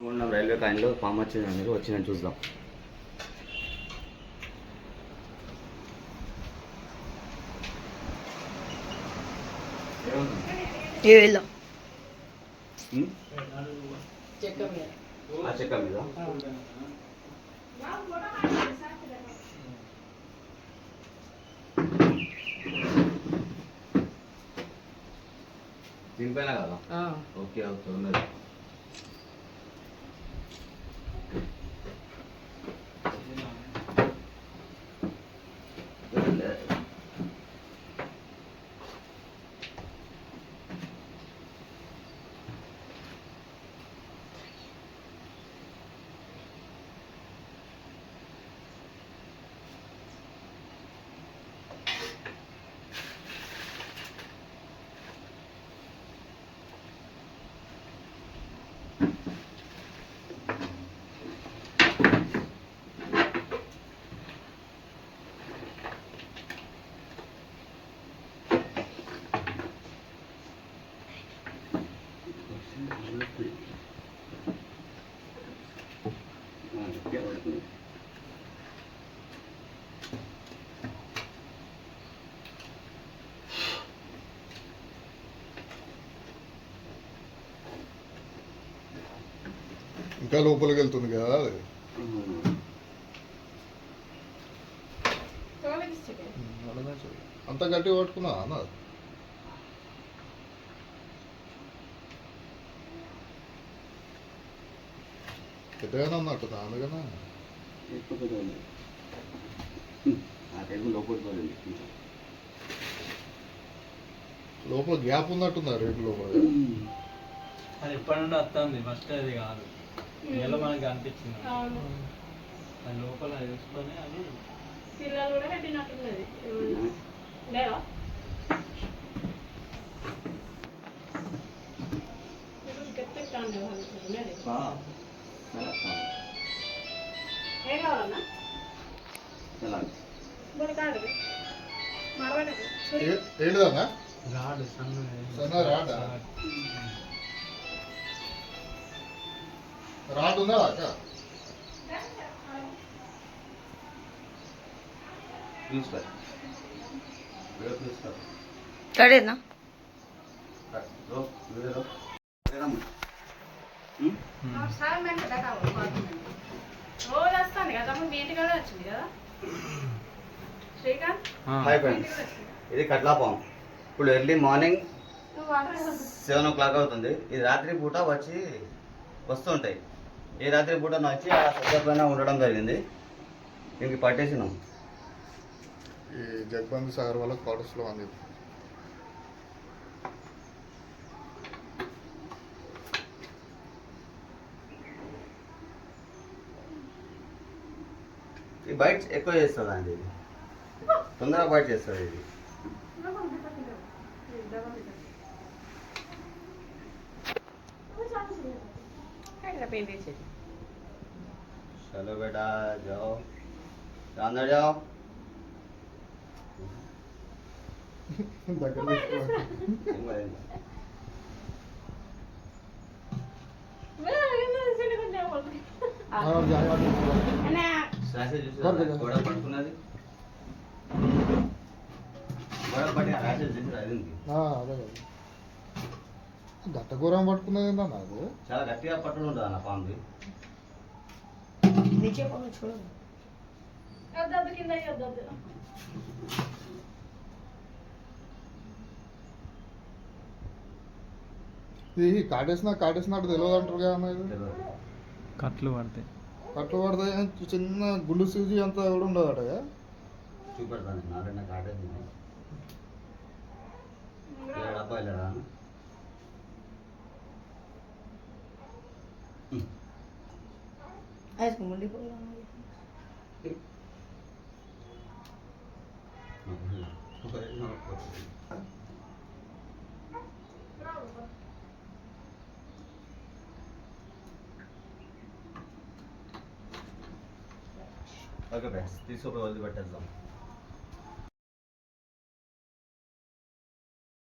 ఉన్నాం రైల్వే కాయిన్లో పాము వచ్చింది మీరు వచ్చిందని చూద్దాం? చెక్క మీద. దీనిపైన కదా? ఆ. ఓకే ఓకే ఉన్నది. ఇంకా లోపలికి వెళ్తుంది కదా అది. అంత గట్టి పట్టుకున్నా అన్న? పెద్దగానే ఉన్నట్టు అందుకనే ఆ పోయింది లోపల గ్యాప్ ఉన్నట్టుంది రేపు లోపల అది ఎప్పటి నుండి వస్తుంది ఫస్ట్ అది కాదు నెల మనకి అనిపించింది అవును అది లోపల చూసుకొని అది పిల్లలు కూడా పెట్టినట్టున్నది ఏమన్నా? లేవా ఇప్పుడు గట్టెక్కాండి వాళ్ళు. ఉన్నది. ఏం కావాలన్నా? ఇప్పుడు కాదు. మరవలేదు. ఏ- ఏంటిదన్నా రాడు సన్న సన్న రాడా? రాడ్ ఉందా అక్క కడేనా రోజు వస్తాను కదా మీ ఇంటికి వచ్చింది కదా? శ్రీకాంత్? హాయ్ ఫ్రెండ్స్ ఇది కట్లా పాము ఇప్పుడు early morning seven o'clock అవుతుంది. ఇది రాత్రి పూట వచ్చి వస్తుంటాయి. ఈ రాత్రి పూట వచ్చి ఆ పైన ఉండడం జరిగింది. ఇంక పట్టేసినాం. ఈ జగ్బంద్ సాగర్ వాళ్ళ క్వార్టర్స్లో అందింది ఈ బైట్స్ ఎక్కువ చేస్తుంది అండి ఇది తొందరగా బయట చేస్తుంది ఇది పెయింట్ వేసేది चलो बेटा जाओ अंदर जाओ దగ్గర జాగ్రత్త. గోడ పట్టుకున్నది గోడ పట్టి చేసి అదే పట్టుకున్నది అది? చాలా గట్టిగా పట్టుకుని ఉంటుంది అన్న వద్దొద్దు ఇది కాటేసిన కాటేసినట్టు తెలియదు అంటారు కదా కట్లు పడతాయి. కట్లు పడతాయి చిన్న గుండు సూజీ అంతా కూడా ఉండదు అట చూపెడతాను నాలుగు కాటేసి డబ్బా వెళ్ళడా అది ముండిపోయి ఓకే ఫ్రెండ్స్ తీసుకోపోయి వదిలిపెట్టేద్దాం